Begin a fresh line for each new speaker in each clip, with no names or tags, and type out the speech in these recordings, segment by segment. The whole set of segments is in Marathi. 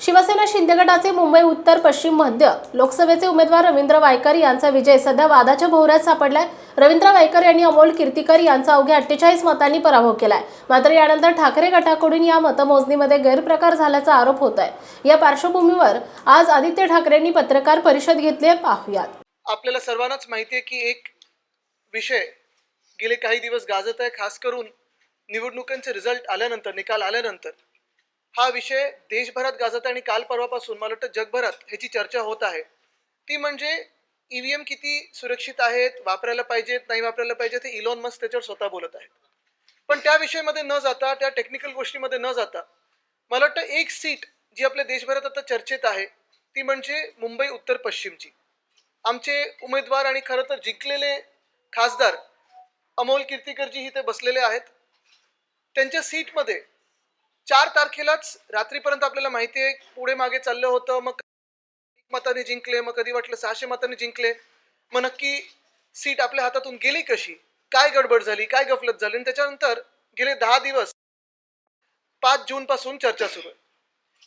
शिवसेना शिंदे गटाचे मुंबई उत्तर पश्चिम मध्य लोकसभेचे उमेदवार रवींद्र वायकर यांचा विजय. सध्या वादाच्या भोवऱ्यात सापडलाय. रवींद्र वायकर यांनी अमोल कीर्तीकर यांचा अवघ्या अठ्ठेचाळीस मतांनी पराभव केलाय. मात्र यानंतर ठाकरे गटाकडून या मतमोजणीमध्ये गैरप्रकार झाल्याचा आरोप होत आहे या पार्श्वभूमीवर आज आदित्य ठाकरेंनी पत्रकार परिषद घेतली पाहूयात.
आपल्याला सर्वांनाच माहिती आहे की एक विषय गेले काही दिवस गाजत आहे. खास करून निवडणुकांचे रिझल्ट आल्यानंतर निकाल आल्यानंतर. हा विषय देशभरात गाजत आहे आणि काल परवापासून मला वाटतं जगभरात ह्याची चर्चा होत आहे. ती म्हणजे ईव्हीएम किती सुरक्षित आहेत वापरायला पाहिजेत नाही वापरायला पाहिजेत हे इलॉन मस्क त्याच्यावर स्वतः बोलत आहेत. पण त्या विषयामध्ये न जाता त्या टेक्निकल गोष्टीमध्ये न जाता मला वाटतं एक सीट जी आपल्या देशभरात आता चर्चेत आहे ती म्हणजे मुंबई उत्तर पश्चिमची. आमचे उमेदवार आणि खरं तर जिंकलेले खासदार अमोल कीर्तिकरजी इथे बसलेले आहेत. त्यांच्या सीटमध्ये चार तारखेलाच रात्रीपर्यंत आपल्याला माहिती आहे पुढे मागे चाललं होतं मग एक मताने जिंकले मग कधी वाटलं सहाशे मताने जिंकले मग नक्की सीट आपल्या हातातून गेली कशी? काय गडबड झाली काय गफलत झाली? आणि त्याच्यानंतर गेले दहा दिवस पाच जून पासून चर्चा सुरू आहे.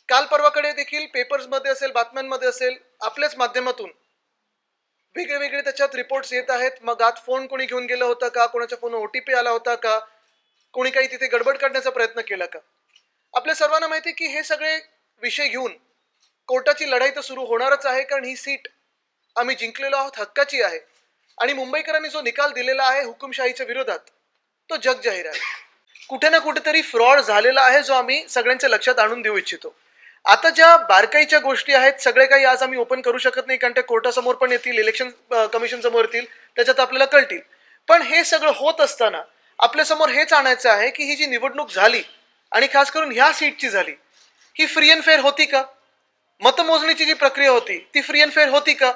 काल परवाकडे देखील पेपर्समध्ये असेल बातम्यांमध्ये असेल आपल्याच माध्यमातून वेगळे वेगळे त्याच्यात रिपोर्ट्स येत आहेत. मग आत फोन कोणी घेऊन गेला होता का? कोणाच्या फोन ओटीपी आला होता का? कोणी काही तिथे गडबड करण्याचा प्रयत्न केला का? आपल्या सर्वांना माहिती आहे की हे सगळे विषय घेऊन कोर्टाची लढाई तर सुरू होणारच आहे कारण ही सीट आम्ही जिंकलेलो आहोत हक्काची आहे. आणि मुंबईकरांनी जो निकाल दिलेला आहे हुकुमशाहीच्या विरोधात तो जग जाहीर आहे. कुठे ना कुठेतरी फ्रॉड झालेला आहे जो आम्ही सगळ्यांच्या लक्षात आणून देऊ इच्छितो. आता ज्या बारकाईच्या गोष्टी आहेत सगळे काही आज आम्ही ओपन करू शकत नाही कारण त्या कोर्टासमोर पण येतील इलेक्शन कमिशन समोर येतील त्याच्यात आपल्याला कळतील. पण हे सगळं होत असताना आपल्यासमोर हेच आणायचं आहे की ही जी निवडणूक झाली आणि खास करून ह्या सीटची झाली. ही फ्री अँड फेअर होती का? मतमोजणीची जी प्रक्रिया होती ती फ्री अँड फेअर होती का?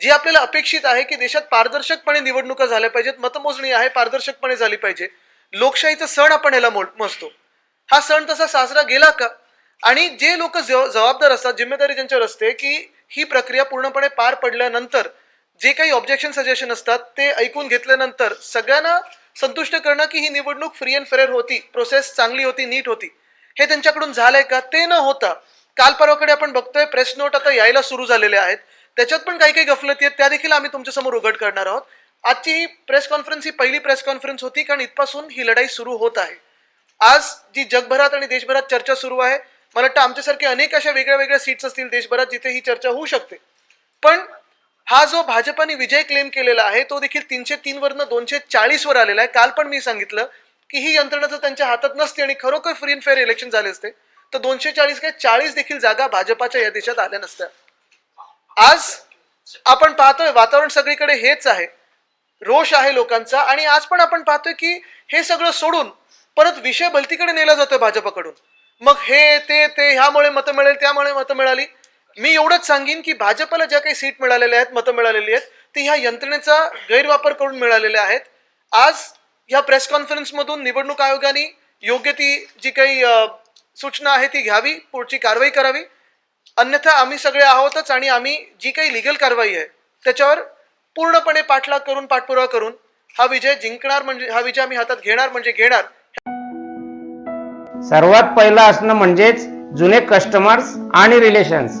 जी आपल्याला अपेक्षित आहे की देशात पारदर्शकपणे निवडणुका झाल्या पाहिजेत मतमोजणी आहे पारदर्शकपणे झाली पाहिजे. लोकशाहीचा सण आपण याला मो- मोजतो. हा सण तसा साजरा गेला का? आणि जे लोक जबाबदार असतात जिम्मेदारी ज्यांच्यावर असते की ही प्रक्रिया पूर्णपणे पार पडल्यानंतर जे काही ऑब्जेक्शन सजेशन असतात ते ऐकून घेतल्यानंतर सगळ्यांना संतुष्ट करणं की ही निवडणूक फ्री अँड फेअर होती प्रोसेस चांगली होती नीट होती. हे त्यांच्याकडून झालंय का? ते न होता काल परवाकडे आपण बघतोय प्रेस नोट आता यायला सुरू झालेले आहेत. त्याच्यात पण काही काही गफलती आहेत त्या देखील आम्ही तुमच्यासमोर उघड करणार आहोत. आजची ही प्रेस कॉन्फरन्स ही पहिली प्रेस कॉन्फरन्स होती कारण इथपासून ही लढाई सुरू होत आहे. आज जी जगभरात आणि देशभरात चर्चा सुरू आहे मला वाटतं आमच्यासारखे अनेक अशा वेगळ्या वेगळ्या सीट्स असतील देशभरात जिथे ही चर्चा होऊ शकते. पण हा जो भाजपाने विजय क्लेम केलेला आहे तो देखील तीनशे तीन वरनं दोनशे चाळीस वर आलेला आहे. काल पण मी सांगितलं की ही यंत्रणा जर त्यांच्या हातात नसते आणि खरोखर फ्री अँड फेअर इलेक्शन झाले असते तर दोनशे चाळीस काय चाळीस देखील जागा भाजपाच्या या देशात आल्या नसत्या. आज आपण पाहतोय वातावरण सगळीकडे हेच आहे. रोष आहे लोकांचा आणि आज पण आपण पाहतोय की हे सगळं सोडून परत विषय भलतीकडे नेला जातोय भाजपाकडून. मग हे ते ते ह्यामुळे मतं मिळेल त्यामुळे मतं मिळाली. मी एवढंच सांगेन की भाजपला ज्या काही सीट मिळालेल्या आहेत मतं मिळालेली आहेत ती ह्या यंत्रणेचा गैरवापर करून मिळालेल्या आहेत. आज या प्रेस कॉन्फरन्समधून निवडणूक आयोगाने योग्य ती जी काही सूचना आहे ती घ्यावी पुढची कारवाई करावी. अन्यथा आम्ही सगळे आहोतच आणि आम्ही जी काही लिगल कारवाई आहे त्याच्यावर पूर्णपणे पाठलाग करून पाठपुरावा करून हा विजय जिंकणार म्हणजे हा विजय आम्ही हातात घेणार म्हणजे घेणार.
सर्वात पहिलं असणं म्हणजेच जुने कस्टमर्स आणि रिलेशन्स